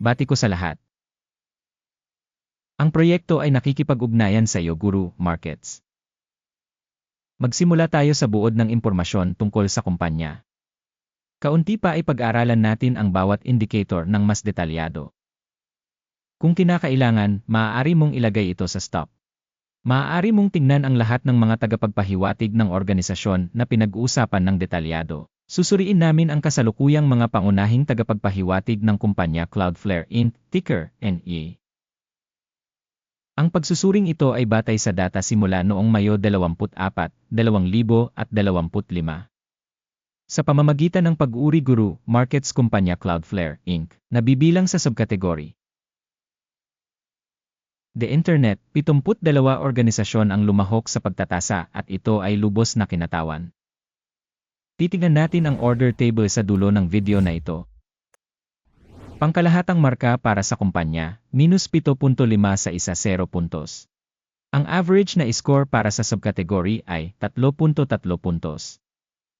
bati ko sa lahat. Ang proyekto ay nakikipag-ugnayan sa iyo Guru Markets. Magsimula tayo sa buod ng impormasyon tungkol sa kumpanya. Kaunti pa ay pag-aralan natin ang bawat indicator ng mas detalyado. Kung kinakailangan, maaari mong ilagay ito sa stop. Maaari mong tingnan ang lahat ng mga tagapagpahiwatig ng organisasyon na pinag-uusapan ng detalyado. Susuriin namin ang kasalukuyang mga pangunahing tagapagpahiwatig ng kumpanya Cloudflare Inc., ticker, NE. Ang pagsusuring ito ay batay sa data simula noong Mayo 24, 2025. Sa pamamagitan ng pag-uri guru, markets kumpanya Cloudflare Inc., nabibilang sa subkategory. The Internet, 72 organisasyon ang lumahok sa pagtatasa at ito ay lubos na kinatawan. Titingnan natin ang order table sa dulo ng video na ito. Pangkalahatang marka para sa kumpanya, minus 7.5 sa isa 0 puntos. Ang average na score para sa subkategory ay 3.3 puntos.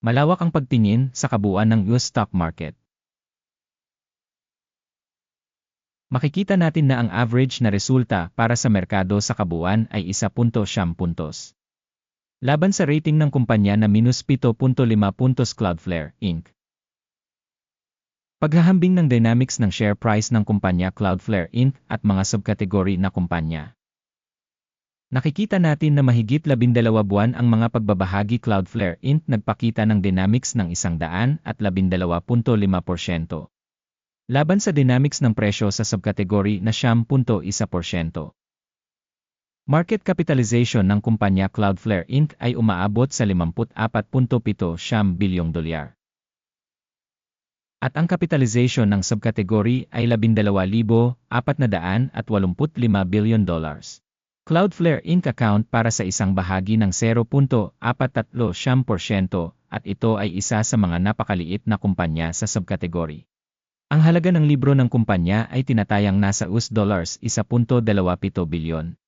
Malawak ang pagtingin sa kabuuan ng US stock market. Makikita natin na ang average na resulta para sa merkado sa kabuuan ay 1.7 puntos. Laban sa rating ng kumpanya na minus 7.5 puntos Cloudflare, Inc. Paghahambing ng dynamics ng share price ng kumpanya Cloudflare Inc. at mga subkategory na kumpanya. Nakikita natin na mahigit 12 buwan ang mga pagbabahagi Cloudflare Inc. nagpakita ng dynamics ng 100 at 12.5%. Laban sa dynamics ng presyo sa subkategory na 10.1%. Market capitalization ng kumpanya Cloudflare Inc. ay umaabot sa 54.7 bilyong dolyar. At ang capitalization ng subkategory ay 12,485 billion dollars. Cloudflare Inc. account para sa isang bahagi ng 0.435% at ito ay isa sa mga napakaliit na kumpanya sa subkategory. Ang halaga ng libro ng kumpanya ay tinatayang nasa US dollars 1.27 bilyon.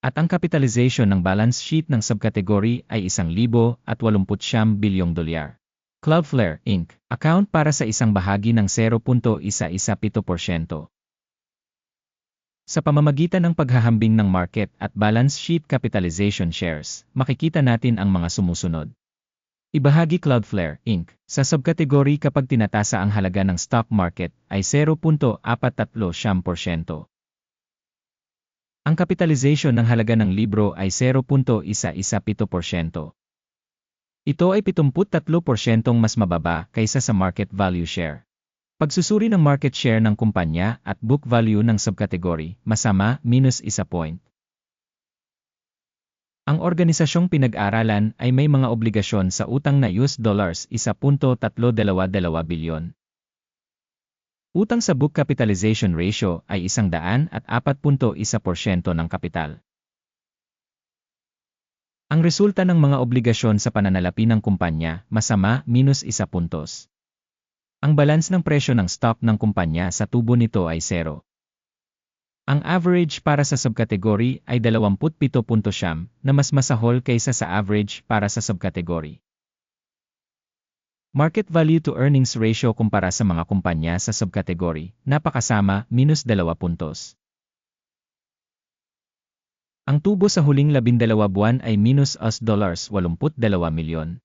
At ang capitalization ng balance sheet ng subkategory ay 1,089 bilyong dolyar. Cloudflare Inc. account para sa isang bahagi ng 0.117%. Sa pamamagitan ng paghahambing ng market at balance sheet capitalization shares, makikita natin ang mga sumusunod. Ibahagi Cloudflare Inc. sa subkategory kapag tinatasa ang halaga ng stock market ay 0.435%. Ang kapitalization ng halaga ng libro ay 0.117%. Ito ay 73% mas mababa kaysa sa market value share. Pagsusuri ng market share ng kumpanya at book value ng subkategory, masama, minus isa point. Ang organisasyong pinag-aralan ay may mga obligasyon sa utang na US dollars 1.322 bilyon. Utang sa book capitalization ratio ay isang daan at 4.1% ng kapital. Ang resulta ng mga obligasyon sa pananalapi ng kumpanya, masama, minus isa puntos. Ang balance ng presyo ng stock ng kumpanya sa tubo nito ay zero. Ang average para sa subkategory ay 27.7 na mas masahol kaysa sa average para sa subkategory. Market value to earnings ratio kumpara sa mga kumpanya sa subkategory, napakasama, minus 2 puntos. Ang tubo sa huling 12 buwan ay minus US dollars 82 milyon.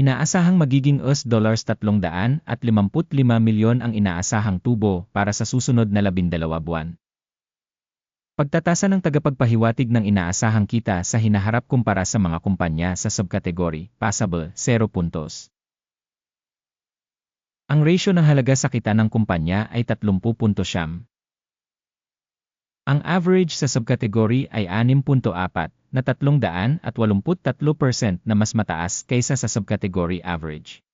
Inaasahang magiging US dollars 355 milyon ang inaasahang tubo para sa susunod na 12 buwan. Pagtatasa ng tagapagpahiwatig ng inaasahang kita sa hinaharap kumpara sa mga kumpanya sa subkategory, passable, 0 puntos. Ang ratio ng halaga sa kita ng kumpanya ay 30.7. Ang average sa subkategory ay 6.4 na 383% na mas mataas kaysa sa subkategory average.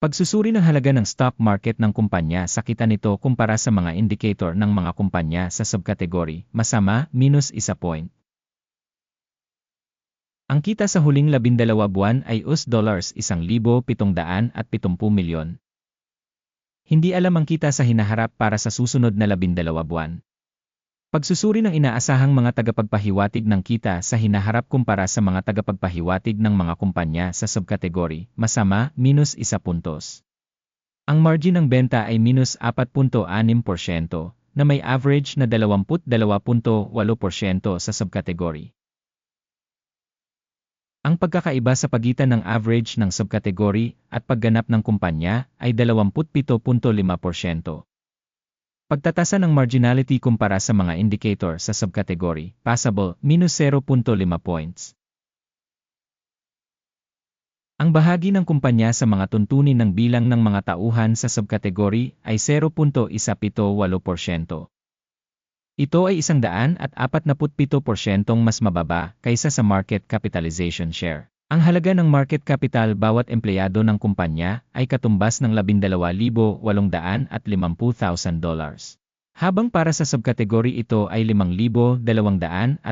Pagsusuri ng halaga ng stock market ng kumpanya sa kita nito kumpara sa mga indicator ng mga kumpanya sa subkategory, masama, minus isa point. Ang kita sa huling labindalawa buwan ay US dollars 1,770 milyon. Hindi alam ang kita sa hinaharap para sa susunod na labindalawa buwan. Pagsusuri ng inaasahang mga tagapagpahiwatig ng kita sa hinaharap kumpara sa mga tagapagpahiwatig ng mga kumpanya sa subkategory, masama, minus isa puntos. Ang margin ng benta ay minus 4.6% na may average na 22.8% sa subkategory. Ang pagkakaiba sa pagitan ng average ng subkategory at pagganap ng kumpanya ay 27.5%. Pagtatasa ng marginality kumpara sa mga indicator sa subkategory, passable, minus 0.5 points. Ang bahagi ng kumpanya sa mga tuntunin ng bilang ng mga tauhan sa subkategory ay 0.178%. Ito ay 147% mas mababa kaysa sa market capitalization share. Ang halaga ng market capital bawat empleyado ng kumpanya ay katumbas ng 12,850,000 dollars. Habang para sa subkategory ito ay 5,224,000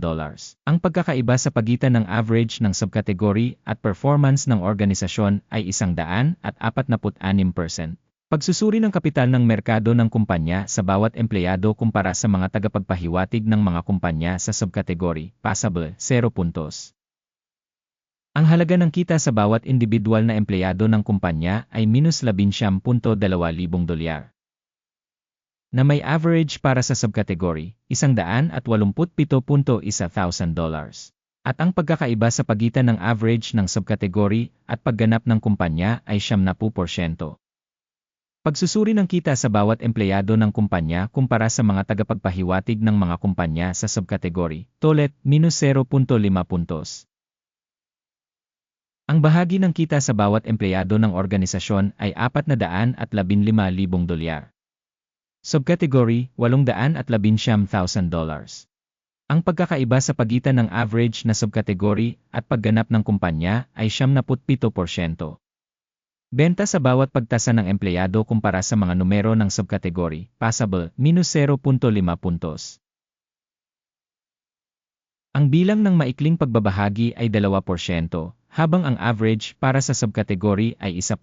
dollars. Ang pagkakaiba sa pagitan ng average ng subkategory at performance ng organisasyon ay 146%. Pagsusuri ng kapital ng merkado ng kumpanya sa bawat empleyado kumpara sa mga tagapagpahiwatig ng mga kumpanya sa subkategory, passable, 0 puntos. Ang halaga ng kita sa bawat individual na empleyado ng kumpanya ay minus 11.2,000 dolyar. Na may average para sa subkategory, 187.1,000 dollars. At ang pagkakaiba sa pagitan ng average ng subkategory at pagganap ng kumpanya ay 70%. Pagsusuri ng kita sa bawat empleyado ng kumpanya kumpara sa mga tagapagpahiwatig ng mga kumpanya sa subkategory, tolet, minus 0.5 puntos. Bahagi ng kita sa bawat empleyado ng organisasyon ay 415,000 dolyar. Subcategory, 811,000 dollars. Ang pagkakaiba sa pagitan ng average na subkategory at pagganap ng kumpanya ay 77%. Benta sa bawat pagtasa ng empleyado kumpara sa mga numero ng subkategory, passable, minus 0.5 puntos. Ang bilang ng maikling pagbabahagi ay 2%, habang ang average para sa subkategory ay 1%.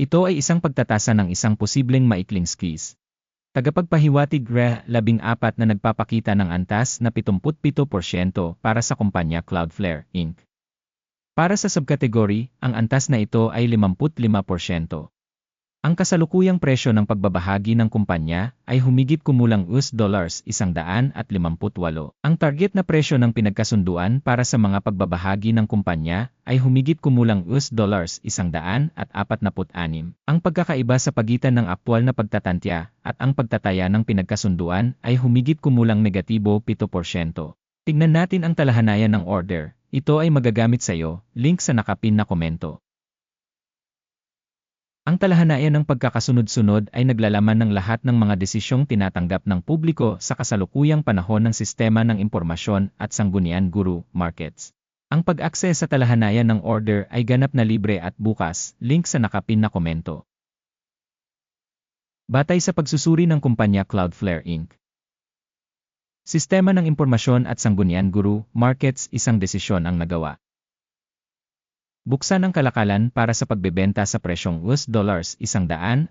Ito ay isang pagtatasa ng isang posibleng maikling skis. Tagapagpahiwatig RE 14 na nagpapakita ng antas na 77% para sa kumpanya Cloudflare, Inc. Para sa subkategory, ang antas na ito ay 55%. Ang kasalukuyang presyo ng pagbabahagi ng kumpanya ay humigit kumulang US dollars 158. Ang target na presyo ng pinagkasunduan para sa mga pagbabahagi ng kumpanya ay humigit kumulang US dollars 146. Ang pagkakaiba sa pagitan ng aktwal na pagtatantya at ang pagtataya ng pinagkasunduan ay humigit kumulang negatibo 7%. Tignan natin ang talahanayan ng order. Ito ay magagamit sa iyo, link sa nakapin na komento. Ang talahanayan ng pagkakasunod-sunod ay naglalaman ng lahat ng mga desisyong tinatanggap ng publiko sa kasalukuyang panahon ng sistema ng impormasyon at sanggunian guru markets. Ang pag-access sa talahanayan ng order ay ganap na libre at bukas, link sa nakapin na komento. Batay sa pagsusuri ng kumpanya Cloudflare Inc. Sistema ng impormasyon at sanggunian guru markets isang desisyon ang nagawa. Buksan ang kalakalan para sa pagbebenta sa presyong US dollars 158.04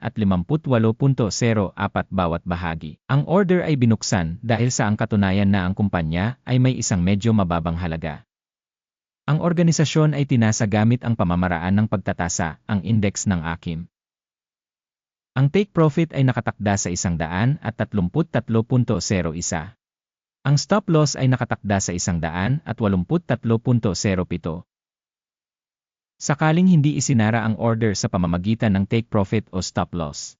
bawat bahagi. Ang order ay binuksan dahil sa ang katunayan na ang kumpanya ay may isang medyo mababang halaga. Ang organisasyon ay tinasa gamit ang pamamaraan ng pagtatasa, ang index ng AKIM. Ang take profit ay nakatakda sa 133.01. Ang stop loss ay nakatakda sa 183.07. Sakaling hindi isinara ang order sa pamamagitan ng take profit o stop loss.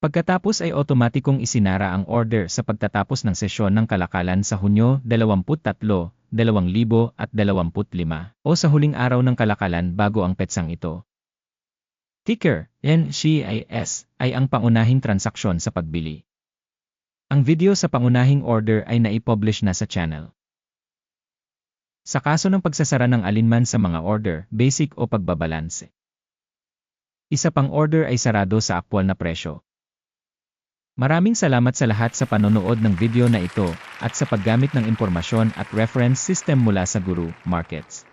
Pagkatapos ay otomatikong isinara ang order sa pagtatapos ng sesyon ng kalakalan sa Hunyo 23, 2025 o sa huling araw ng kalakalan bago ang petsang ito. Ticker, NCIS, ay ang pangunahing transaksyon sa pagbili. Ang video sa pangunahing order ay naipublish na sa channel. Sa kaso ng pagsasara ng alinman sa mga order, basic o pagbabalanse. Isa pang order ay sarado sa aktwal na presyo. Maraming salamat sa lahat sa panonood ng video na ito at sa paggamit ng impormasyon at reference system mula sa Guru Markets.